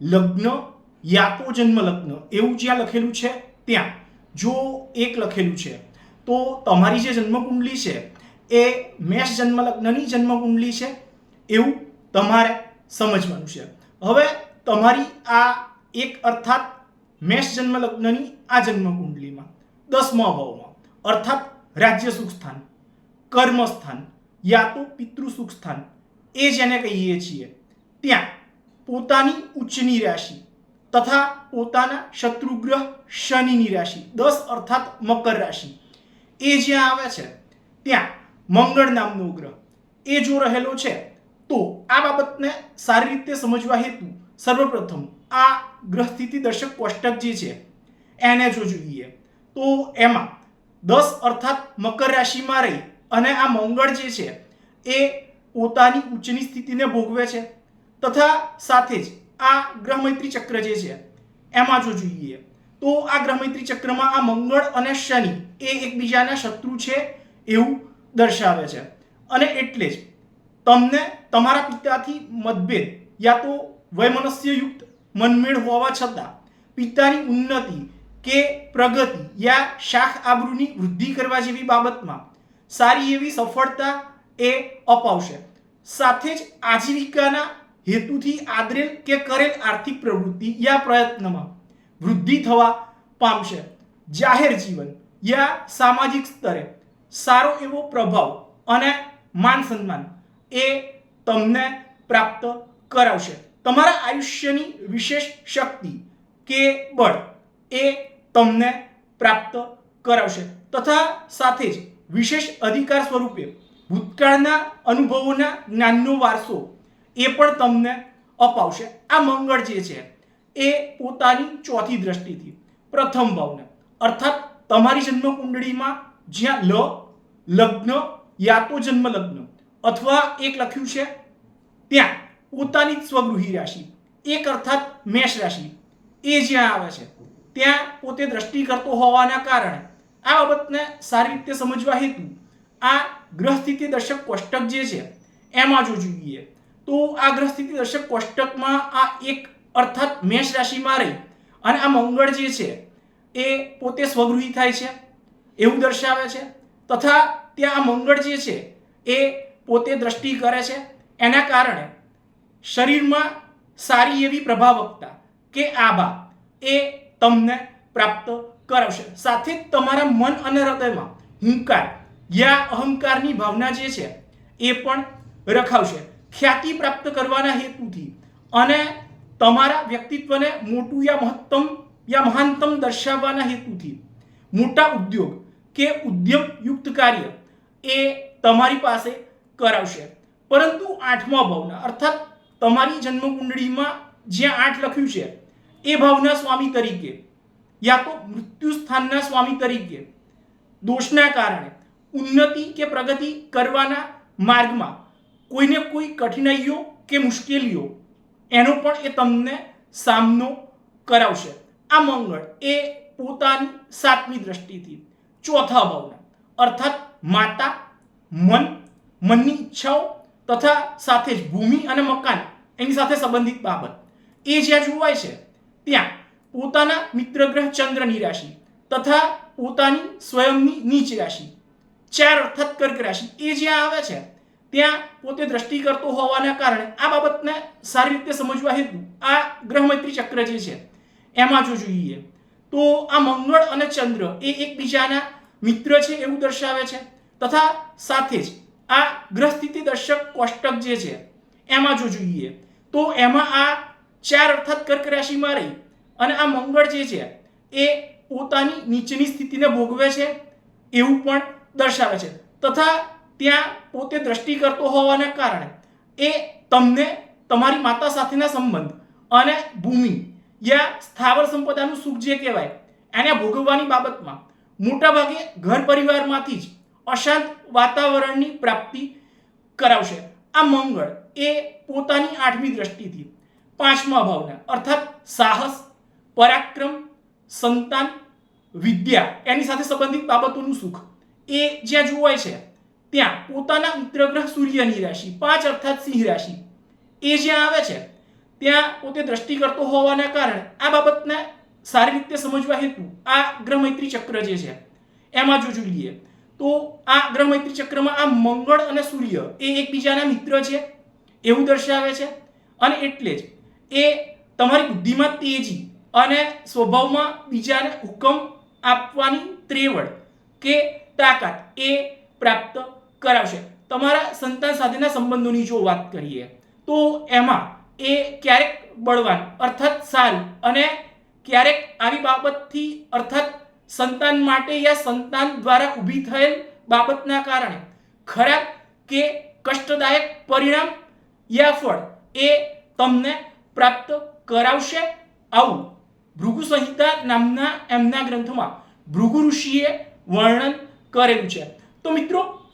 લગ્ન યા તો જન્મ લગ્ન. એવું જ્યાં લખેલું છે, ત્યાં. જો એક લખેલું છે, તો તમારી જે જન્મકુંડલી છે, એ મેષ જન્મ લગ્નની જન્મકુંડલી છે. એવું તમારે સમજવાનું છે. હવે તમારી આ એક અર્થાત મેષ જન્મ લગ્નની આ જન્મકુંડલીમાં, દસમા ભાવમાં, અર્થાત રાજ્ય સુખ સ્થાન, કર્મ સ્થાન, યા તો પિતૃ સુખ સ્થાન, એ જેને કહીએ છીએ, ત્યાં. પોતાની ઉચ્ચની રાશિ તથા પોતાના શત્રુગ્રહ શનિની રાશિ, દસ અર્થાત મકર રાશિ. એ જ્યાં આવે છે, ત્યાં મંગળ નામનો ગ્રહ. એ જો રહેલો છે, તો આ બાબતને સારી રીતે સમજવા હેતુ સર્વપ્રથમ આ ગ્રહ સ્થિતિ દર્શક કોષ્ટક જે છે, એને જો જોઈએ, તો એમાં દસ અર્થાત મકર રાશિમાં રહી અને આ મંગળ જે છે, એ પોતાની ઉચ્ચની સ્થિતિને ભોગવે છે. તથા સાથે જ આ ગ્રહમૈત્રી ચક્ર જે છે, એમાં જો જોઈએ, તો આ ગ્રહમૈત્રી ચક્રમાં આ મંગળ અને શનિ એ એકબીજાના શત્રુ છે એવું દર્શાવે છે. અને એટલે જ તમને તમારા પિતાથી મતભેદ યા તો વૈમનસ્યયુક્ત મનમેળ હોવા છતાં પિતાની ઉન્નતિ કે પ્રગતિ યા શાખ આબરૂની વૃદ્ધિ કરવા જેવી બાબતમાં સારી એવી સફળતા એ અપાવશે. સાથે જ આજીવિકાના હેતુથી આદરેલ કે કરેલ આર્થિક પ્રવૃત્તિ યા પ્રયત્નમાં વૃદ્ધિ થવા પામશે. જાહેર જીવન યા સામાજિક સ્તરે સારો એવો પ્રભાવ અને માન સન્માન એ તમને પ્રાપ્ત કરાવશે. તમારા આયુષ્યની વિશેષ શક્તિ કે બળ એ તમને પ્રાપ્ત કરાવશે. તથા સાથે જ વિશેષ અધિકાર સ્વરૂપે ભૂતકાળના અનુભવોના જ્ઞાનનો વારસો એ પણ તમને અપાવશે. આ મંગળ જે છે, એ પોતાની ચોથી દ્રષ્ટિથી, પ્રથમ ભાવને. અર્થાત, તમારી જન્મ કુંડળીમાં જ્યાં લ, લગ્ન યા તો જન્મ લગ્ન અથવા એક લખ્યું છે, ત્યાં, પોતાની સ્વગૃહી રાશિ. એક અર્થાત મેષ રાશિ. એ જ્યાં આવે છે, ત્યાં પોતે દ્રષ્ટિ કરતો હોવાના કારણે. આ બાબતને સારી રીતે સમજવા હેતુ, આ ગ્રહ સ્થિતિ દર્શક કોષ્ટક જે છે, એમાં જો જોઈએ તો આ ગ્રહ સ્થિતિ દર્શક કોષ્ટકમાં આ એક અર્થાત મેષ રાશિમાં રહી. અને આ મંગળ જે છે, એ પોતે સ્વગૃહી થાય છે, એવું દર્શાવે છે. તથા ત્યાં આ મંગળ જે છે, એ પોતે દ્રષ્ટિ કરે છે. એના કારણે શરીરમાં સારી એવી પ્રભાવકતા કે આભા એ તમને પ્રાપ્ત કરાવશે. સાથે જ તમારા મન અને હૃદયમાં હુંકાર, યા અહંકારની ભાવના જે છે, એ પણ રખાવશે. ખ્યાતિ પ્રાપ્ત કરવાના હેતુથી અને તમારા વ્યક્તિત્વને મોટું યા મહત્તમ યા મહાનતમ દર્શાવવાના હેતુથી મોટા ઉદ્યોગ કે ઉદ્યમયુક્ત કાર્ય એ તમારી પાસે કરાવશે. પરંતુ આઠમા ભાવના, અર્થાત તમારી જન્મકુંડળીમાં જ્યાં આઠ લખ્યું છે, એ ભાવના સ્વામી તરીકે યા તો મૃત્યુ સ્થાનના સ્વામી તરીકે દોષના કારણે ઉન્નતિ કે પ્રગતિ કરવાના માર્ગમાં કોઈને કોઈ કઠિનાઈઓ કે મુશ્કેલીઓ, એનો પણ એ તમને સામનો કરાવશે. આ મંગળ એ પોતાની સાતમી દ્રષ્ટિથી ચોથા ભાવના, અર્થાત માતા, મન, મનની ઈચ્છાઓ તથા સાથે જ ભૂમિ અને મકાન, એની સાથે સંબંધિત બાબત. એ જ્યાં જોવાય છે, ત્યાં પોતાના મિત્રગ્રહ ચંદ્રની રાશિ તથા પોતાની સ્વયંની નીચ રાશિ, ચાર અર્થાત કર્ક રાશિ, એ જ્યાં આવે છે ત્યાં પોતે દ્રષ્ટિ કરતો હોવાના કારણે આ બાબતને સારી રીતે સમજવા હેતુ આ ગ્રહમૈત્રી ચક્ર જે છે, એમાં જો જોઈએ, તો આ મંગળ અને ચંદ્ર એ એકબીજાના મિત્ર છે એવું દર્શાવે છે. તથા સાથે જ આ ગ્રહ સ્થિતિ દર્શક કોષ્ટક જે છે, એમાં જો જોઈએ, તો એમાં આ ચાર અર્થાત કર્ક રાશિમાં રહી અને આ મંગળ જે છે, એ પોતાની નીચેની સ્થિતિને ભોગવે છે એવું પણ દર્શાવે છે. તથા ત્યાં પોતે દ્રષ્ટિ કરતો હોવાના કારણે એ તમને તમારી માતા સાથેના સંબંધ અને ભૂમિ યા સ્થાવર સંપદાનું સુખ જે કહેવાય, એને ભોગવવાની બાબતમાં મોટાભાગે ઘર પરિવારમાંથી જ અશાંત વાતાવરણની પ્રાપ્તિ કરાવશે. આ મંગળ એ પોતાની આઠમી દ્રષ્ટિથી પાંચમા ભાવના, અર્થાત સાહસ, પરાક્રમ, સંતાન, વિદ્યા, એની સાથે સંબંધિત બાબતોનું સુખ એ જ્યાં જોવાય છે ત્યાં પોતાના મિત્રગ્રહ સૂર્યની રાશિ, પાંચ અર્થાત સિંહ રાશિ. એ જ્યાં આવે છે, ત્યાં પોતે દ્રષ્ટિ કરતો હોવાના કારણે આ બાબતને સારી રીતે સમજવા હેતુ આ ગ્રહ મૈત્રી ચક્ર જે છે, એમાં જો જોઈએ, તો આ ગ્રહ મૈત્રી ચક્રમાં આ મંગળ અને સૂર્ય એ એકબીજાના મિત્ર છે, એવું દર્શાવે છે. અને એટલે જ એ તમારી બુદ્ધિમાં તેજી અને સ્વભાવમાં બીજાને હુકમ આપવાની ત્રેવડ કે તાકાત એ પ્રાપ્ત કરાવશે. તમારા સંતાન સાથેના સંબંધોની જો વાત કરીએ, તો એમાં એ ક્યારેક બળવાન, અર્થાત સારું અને ક્યારેક આવી બાબતથી, અર્થાત સંતાન માટે યા સંતાન દ્વારા ઊભી થયેલ બાબતના કારણે ખરાબ કે કષ્ટદાયક પરિણામ યા ફળ એ તમને પ્રાપ્ત કરાવશે. આવું ભૃગુ સંહિતા નામના એમના ગ્રંથમાં ભૃગુ ઋષિએ વર્ણન કરેલું છે. તો મિત્રો